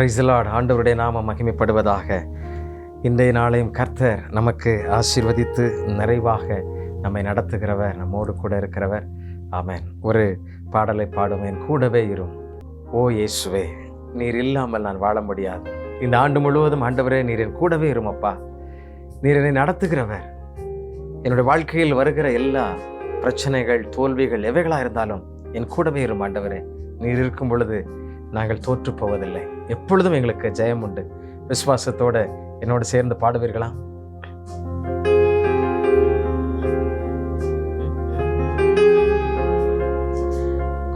பிரைசலாட் ஆண்டவருடைய நாமம் மகிமைப்படுவதாக. இன்றைய நாளையும் கர்த்தர் நமக்கு ஆசீர்வதித்து நிறைவாக நம்மை நடத்துகிறவர் நம்மோடு கூட இருக்கிறவர். ஆமேன். ஒரு பாடலை பாடுவேன் கூடவே இரும். ஓ இயேசுவே நீர் இல்லாமல் நான் வாழ முடியாது. இந்த ஆண்டு முழுவதும் ஆண்டவரே நீர் என் கூடவே இருமப்பா நீர் என்னை நடத்துகிறவர். என்னுடைய வாழ்க்கையில் வருகிற எல்லா பிரச்சனைகள் தோல்விகள் எவைகளாக இருந்தாலும் என் கூடவே இரும் ஆண்டவரே. நீர் இருக்கும் பொழுது நாங்கள் தோற்று போவதில்லை. எப்பொழுதும் எங்களுக்கு ஜெயம் உண்டு. விசுவாசத்தோடு என்னோடு சேர்ந்து பாடுவீர்களா?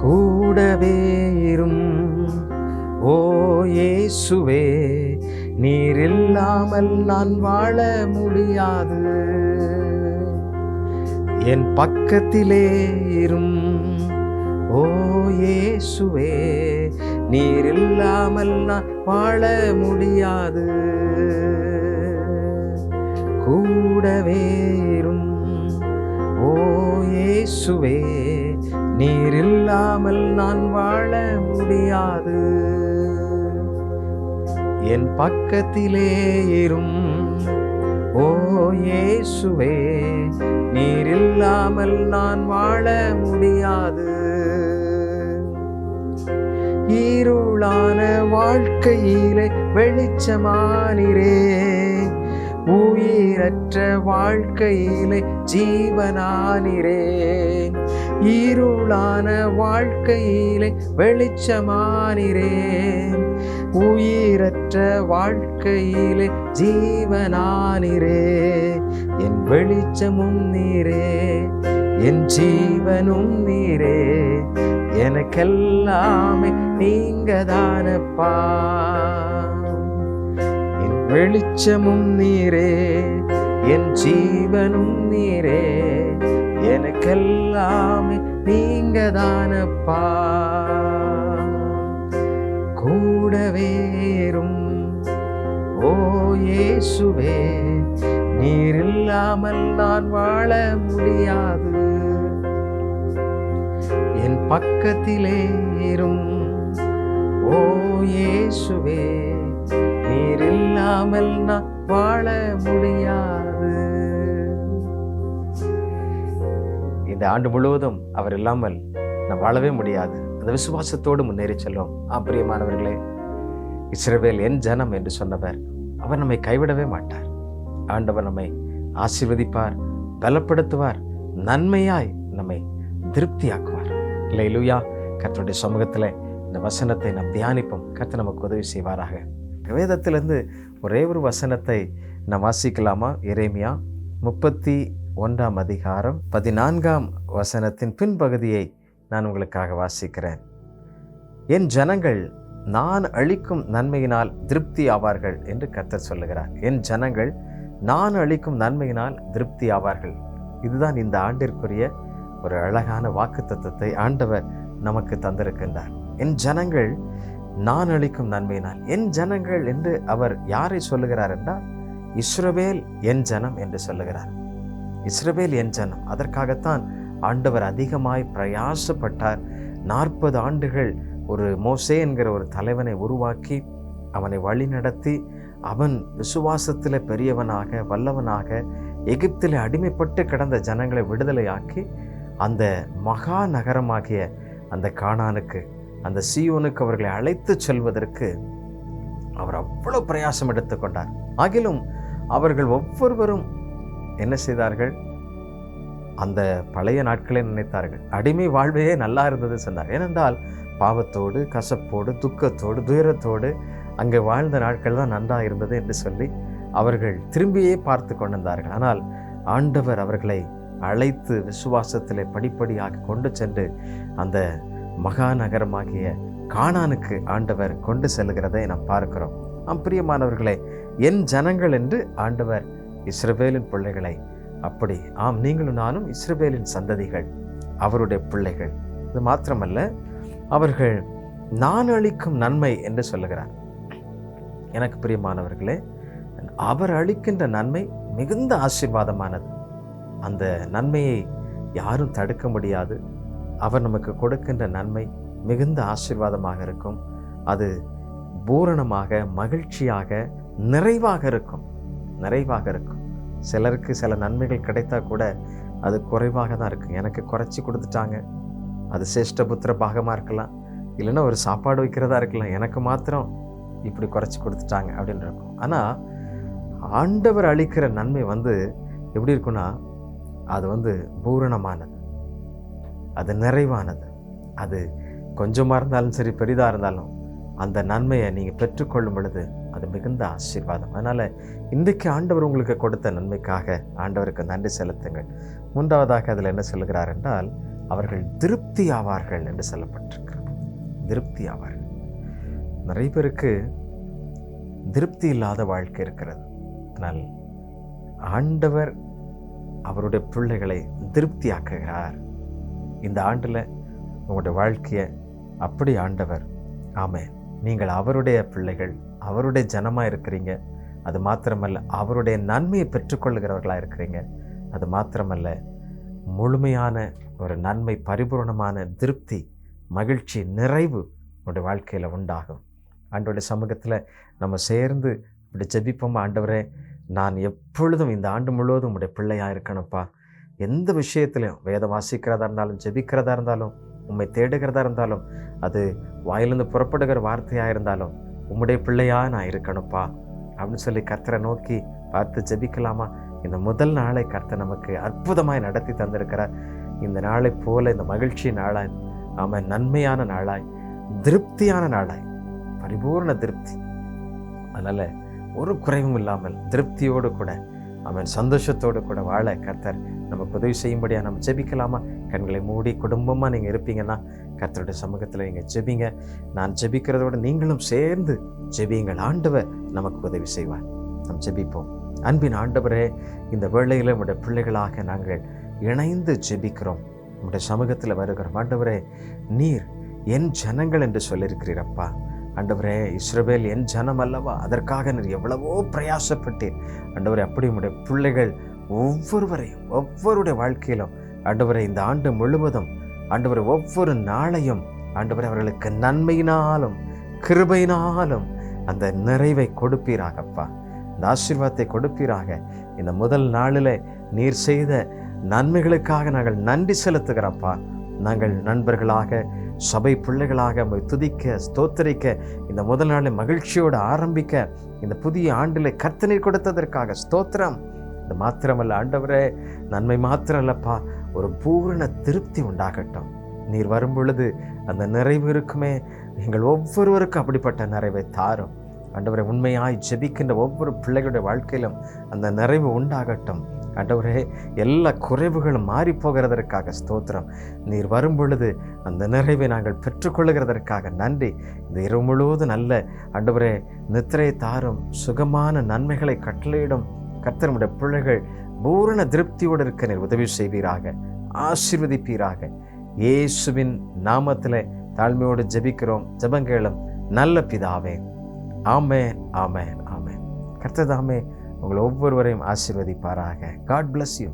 கூடவே இரும். ஓ இயேசுவே நீர் இல்லாமல் நான் வாழ முடியாது. என் பக்கத்திலே இரும். ஓ இயேசுவே நீர் இல்லாமல் நான் வாழ முடியாது. கூடவே இரும் ஓ இயேசுவே நீர் இல்லாமல் நான் வாழ முடியாது. என் பக்கத்திலே இரும் ஓ இயேசுவே நீர் இல்லாமல் நான் வாழ முடியாது. ஈருளான வாழ்க்கையிலே வெளிச்சமானிரே. உயிரற்ற வாழ்க்கையிலே ஜீவனானிரே. ஈருளான வாழ்க்கையிலே வெளிச்சமானிரே. உயிரற்ற வாழ்க்கையிலே ஜீவனானிரே. என் வெளிச்சமும் நீரே என் ஜீவனும் நீரே. எனக்கெல்லாமே நீங்க தானப்பா என் வெளிச்சமும் நீரே என் ஜீவனும் நீரே எனக்கெல்லாமே நீங்க தானப்பா கூடவேறும் ஓ இயேசுவே நீர் இல்லாமல் நான் வாழ முடியாது. பக்கத்திலே இரும் ஓ இயேசுவே நீர் இல்லாமல் நான் வாழ முடியாது. இந்த ஆண்டு முழுவதும் அவர் இல்லாமல் நான் வாழவே முடியாது. அந்த விசுவாசத்தோடு முன்னேறி செல்லும் ஆம் பிரியமானவர்களே இஸ்ரவேல் என் ஜனம் என்று சொன்னவர் அவர் நம்மை கைவிடவே மாட்டார். ஆண்டவர் நம்மை ஆசீர்வதிப்பார் பலப்படுத்துவார் நன்மையாய் நம்மை திருப்தியாக்கும். இல்லை லூயா கர்த்தருடைய சமூகத்தில் இந்த வசனத்தை நாம் தியானிப்போம். கற்று நமக்கு உதவி செய்வாராக. வேதத்திலிருந்து ஒரே ஒரு வசனத்தை நாம் வாசிக்கலாமா? இறைமையா முப்பத்தி ஒன்றாம் அதிகாரம் பதினான்காம் வசனத்தின் பின்பகுதியை நான் உங்களுக்காக வாசிக்கிறேன். என் ஜனங்கள் நான் அளிக்கும் நன்மையினால் திருப்தி ஆவார்கள் என்று கத்தர் சொல்லுகிறார். என் ஜனங்கள் நான் அளிக்கும் நன்மையினால் திருப்தி ஆவார்கள். இதுதான் இந்த ஆண்டிற்குரிய ஒரு அழகான வாக்கு தத்துவத்தை ஆண்டவர் நமக்கு தந்திருக்கின்றார். என் ஜனங்கள் நான் அளிக்கும் நன்மையினால் என் ஜனங்கள் என்று அவர் யாரை சொல்லுகிறார் என்றால் இஸ்ரவேல் என் ஜனம் என்று சொல்லுகிறார். இஸ்ரவேல் என் ஜனம். அதற்காகத்தான் ஆண்டவர் அதிகமாய் பிரயாசப்பட்டார். நாற்பது ஆண்டுகள் ஒரு மோசே என்கிற ஒரு தலைவனை உருவாக்கி அவனை வழிநடத்தி அவன் விசுவாசத்தில் பெரியவனாக வல்லவனாக எகிப்தில் அடிமைப்பட்டு கிடந்த ஜனங்களை விடுதலையாக்கி அந்த மகா நகரமாகிய அந்த காணானுக்கு அந்த சியோனுக்கு அவர்களை அழைத்து செல்வதற்கு அவர் அவ்வளோ பிரயாசம் எடுத்துக்கொண்டார் ஆகிலும் அவர்கள் ஒவ்வொருவரும் என்ன செய்தார்கள்? அந்த பழைய நாட்களை நினைத்தார்கள். அடிமை வாழ்வையே நல்லா இருந்தது சொன்னார். ஏனென்றால் பாவத்தோடு கசப்போடு துக்கத்தோடு துயரத்தோடு அங்கே வாழ்ந்த நாட்கள் தான் நன்றாக இருந்தது என்று சொல்லி அவர்கள் திரும்பியே பார்த்து கொண்டிருந்தார்கள். ஆனால் ஆண்டவர் அவர்களை அழைத்து விசுவாசத்தில் படிப்படியாக கொண்டு சென்று அந்த மகாநகரமாகிய காணானுக்கு ஆண்டவர் கொண்டு செல்கிறதை நாம் பார்க்கிறோம். ஆம் பிரியமானவர்களே என் ஜனங்கள் என்று ஆண்டவர் இஸ்ரவேலின் பிள்ளைகளை அப்படி ஆம் நீங்களும் நானும் இஸ்ரவேலின் சந்ததிகள் அவருடைய பிள்ளைகள். இது மாத்திரமல்ல அவர்கள் நான் அளிக்கும் நன்மை என்று சொல்லுகிறார். எனக்கு பிரியமானவர்களே அவர் அளிக்கின்ற நன்மை மிகுந்த ஆசீர்வாதமானது. அந்த நன்மையை யாரும் தடுக்க முடியாது. அவர் நமக்கு கொடுக்கின்ற நன்மை மிகுந்த ஆசீர்வாதமாக இருக்கும். அது பூரணமாக மகிழ்ச்சியாக நிறைவாக இருக்கும். நிறைவாக இருக்கும். சிலருக்கு சில நன்மைகள் கிடைத்தா கூட அது குறைவாக தான் இருக்கும். எனக்கு குறைச்சி கொடுத்துட்டாங்க. அது சேஷ்டபுத்திர பாகமாக இருக்கலாம். இல்லைன்னா ஒரு சாப்பாடு வைக்கிறதா இருக்கலாம். எனக்கு மாத்திரம் இப்படி குறைச்சி கொடுத்துட்டாங்க அப்படின்னு இருக்கும். ஆனால் ஆண்டவர் அளிக்கிற நன்மை வந்து எப்படி இருக்குன்னா அது வந்து பூரணமானது. அது நிறைவானது. அது கொஞ்சமாக இருந்தாலும் சரி பெரிதாக இருந்தாலும் அந்த நன்மையை நீங்கள் பெற்றுக்கொள்ளும் பொழுது அது மிகுந்த ஆசீர்வாதம். அதனால் இன்றைக்கு ஆண்டவர் உங்களுக்கு கொடுத்த நன்மைக்காக ஆண்டவருக்கு நன்றி செலுத்துங்கள். மூன்றாவதாக அதில் என்ன சொல்கிறார் என்றால் அவர்கள் திருப்தி ஆவார்கள் என்று சொல்லப்பட்டிருக்கிறது. திருப்தி ஆவார்கள். நிறைய பேருக்கு திருப்தி இல்லாத வாழ்க்கை இருக்கிறது. ஆனால் ஆண்டவர் அவருடைய பிள்ளைகளை திருப்தியாக்குகிறார். இந்த ஆண்டில் உங்களுடைய வாழ்க்கையை அப்படி ஆண்டவர் ஆமே நீங்கள் அவருடைய பிள்ளைகள் அவருடைய ஜனமாக இருக்கிறீங்க. அது மாத்திரமல்ல அவருடைய நன்மையை பெற்றுக்கொள்கிறவர்களாக இருக்கிறீங்க. அது மாத்திரமல்ல முழுமையான ஒரு நன்மை பரிபூர்ணமான திருப்தி மகிழ்ச்சி நிறைவு உங்களுடைய வாழ்க்கையில் உண்டாகும். ஆண்டோடைய சமூகத்தில் நம்ம சேர்ந்து இப்படி ஜெபிப்போமா? ஆண்டவரே நான் எப்பொழுதும் இந்த ஆண்டு முழுவதும் உடைய பிள்ளையாக இருக்கணும்ப்பா. எந்த விஷயத்திலையும் வேதம் வாசிக்கிறதா இருந்தாலும் ஜெபிக்கிறதா இருந்தாலும் உண்மை தேடுகிறதா இருந்தாலும் அது வாயிலிருந்து புறப்படுகிற வார்த்தையாக இருந்தாலும் உம்முடைய பிள்ளையாக நான் இருக்கணும்ப்பா. அப்படின்னு சொல்லி கர்த்தரை நோக்கி பார்த்து ஜெபிக்கலாமா? இந்த முதல் நாளை கர்த்தர் நமக்கு அற்புதமாய் நடத்தி தந்திருக்கிறார். இந்த நாளை போல இந்த மகிழ்ச்சி நாளாய் ஆமாம் நன்மையான நாளாய் திருப்தியான நாளாய் பரிபூர்ண திருப்தி. அதனால் ஒரு குறைவும் இல்லாமல் திருப்தியோடு கூட அவன் சந்தோஷத்தோடு கூட வாழ கர்த்தர் நமக்கு உதவி செய்யும்படியாக நம்ம ஜெபிக்கலாமா? கண்களை மூடி குடும்பமாக நீங்கள் இருப்பீங்கன்னா கர்த்தருடைய சமூகத்தில் நீங்கள் ஜெபிங்க. நான் ஜெபிக்கிறதோடு நீங்களும் சேர்ந்து ஜெபியுங்கள். ஆண்டவர் நமக்கு உதவி செய்வார். நாம் ஜெபிப்போம். அன்பின் ஆண்டவரே இந்த வேளையில் நம்முடைய பிள்ளைகளாக நாங்கள் இணைந்து ஜெபிக்கிறோம். நம்முடைய சமூகத்தில் வருகிறோம். ஆண்டவரே நீர் என் ஜனங்கள் என்று சொல்லியிருக்கிறீரப்பா ஆண்டவரே இஸ்ரவேல் என் ஜனம் அல்லவா அதற்காக நீர் எவ்வளவோ பிரயாசப்பட்டீர். ஆண்டவரே அப்படி உடைய பிள்ளைகள் ஒவ்வொருவரையும் ஒவ்வொருடைய வாழ்க்கையிலும் ஆண்டவரை இந்த ஆண்டு முழுவதும் ஆண்டவரை ஒவ்வொரு நாளையும் ஆண்டவரை அவர்களுக்கு நன்மையினாலும் கிருபையினாலும் அந்த நிறைவை கொடுப்பீராகப்பா. இந்த ஆசீர்வாதத்தை கொடுப்பீராக. இந்த முதல் நாளில் நீர் செய்த நன்மைகளுக்காக நாங்கள் நன்றி செலுத்துகிறப்பா நாங்கள் நண்பர்களாக சபை பிள்ளைகளாக துதிக்க ஸ்தோத்தரிக்க இந்த முதல் நாளை மகிழ்ச்சியோடு ஆரம்பிக்க இந்த புதிய ஆண்டில் கர்த்தனை கொடுத்ததற்காக ஸ்தோத்திரம். இது மாத்திரமல்ல ஆண்டவரே நன்மை மாத்திரம் அல்லப்பா ஒரு பூரண திருப்தி உண்டாகட்டும். நீர் வரும் பொழுது அந்த நிறைவு இருக்குமே எங்கள் ஒவ்வொருவருக்கும் அப்படிப்பட்ட நிறைவை தாரும். ஆண்டவரை உண்மையாய் ஜெபிக்கின்ற ஒவ்வொரு பிள்ளைகளுடைய வாழ்க்கையிலும் அந்த நிறைவு உண்டாகட்டும். ஆண்டவரே எல்லா குறைவுகளும் மாறி போகிறதற்காக ஸ்தோத்திரம். நீர் வரும் பொழுது அந்த நிறைவை நாங்கள் பெற்றுக்கொள்கிறதற்காக நன்றி. இந்த இரவு முழுவதும் நல்ல ஆண்டவரே நித்திரை தாரும் சுகமான நன்மைகளை கட்டளையிடும் கர்த்தருடைய பிள்ளைகள் பூரண திருப்தியோடு இருக்க நீர் உதவி செய்வீராக ஆசீர்வதிப்பீராக. இயேசுவின் நாமத்தில் தாழ்மையோடு ஜெபிக்கிறோம் ஜெபங்களும் நல்ல பிதாவே. ஆமேன் ஆமேன் ஆமேன். கர்த்ததாமே உங்களை ஒவ்வொருவரையும் ஆசிர்வதிப்பாராக. God bless you